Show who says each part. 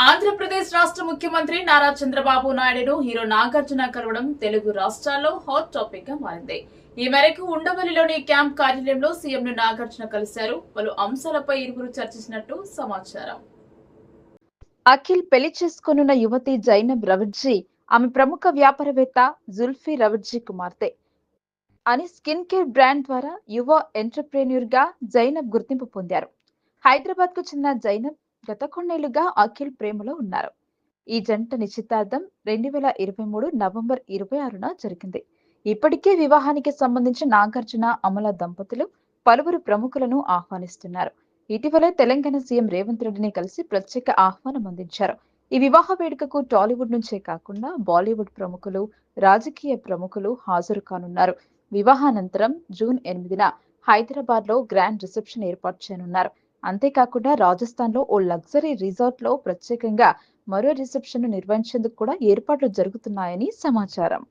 Speaker 1: ఆంధ్రప్రదేశ్ రాష్ట్ర ముఖ్యమంత్రి నారా చంద్రబాబు నాయుడును హీరో నాగార్జున కలవడం తెలుగు రాష్ట్రాల్లో హాట్ టాపిక్గా మారింది. ఈ మేరకు ఉండవల్లిలోని క్యాంప్ కార్యాలయంలో సీఎంను నాగార్జున కలిశారు. పలు అంశాలపై ఇరువురు చర్చించినట్టు సమాచారం.
Speaker 2: అఖిల్ పెళ్ళి చేసుకోనున్న యువతి జైనబ్ రవిడ్జీ ఆమె ప్రముఖ వ్యాపారవేత్త జుల్ఫీ రవిడ్జీ కుమార్తె. అని స్కిన్ కేర్ బ్రాండ్ ద్వారా యువ ఎంటర్ప్రెన్యూర్గా జైనబ్ గుర్తింపు పొందారు. హైదరాబాద్కు చెందిన జైనబ్ గత కొన్నేళ్ళుగా అఖిల్ ప్రేమలో ఉన్నారు. ఈ జంట నిశ్చితార్థం రెండు వేల ఇరవై మూడు నవంబర్ ఇరవై ఆరున జరిగింది. ఇప్పటికే వివాహానికి సంబంధించి నాగార్జున అమల దంపతులు పలువురు ప్రముఖులను ఆహ్వానిస్తున్నారు. ఇటీవలే తెలంగాణ సీఎం రేవంత్ రెడ్డిని కలిసి ప్రత్యేక ఆహ్వానం అందించారు. ఈ వివాహ వేడుకకు టాలీవుడ్ నుంచే కాకుండా బాలీవుడ్ ప్రముఖులు రాజకీయ ప్రముఖులు హాజరు కానున్నారు. వివాహానంతరం జూన్ ఎనిమిదిన హైదరాబాద్లో గ్రాండ్ రిసెప్షన్ ఏర్పాటు చేయనున్నారు. అంతేకాకుండా రాజస్థాన్లో ఓ లగ్జరీ రిసార్ట్లో ప్రత్యేకంగా మరో రిసెప్షన్ నిర్వహించేందుకు కూడా ఏర్పాట్లు జరుగుతున్నాయని సమాచారం.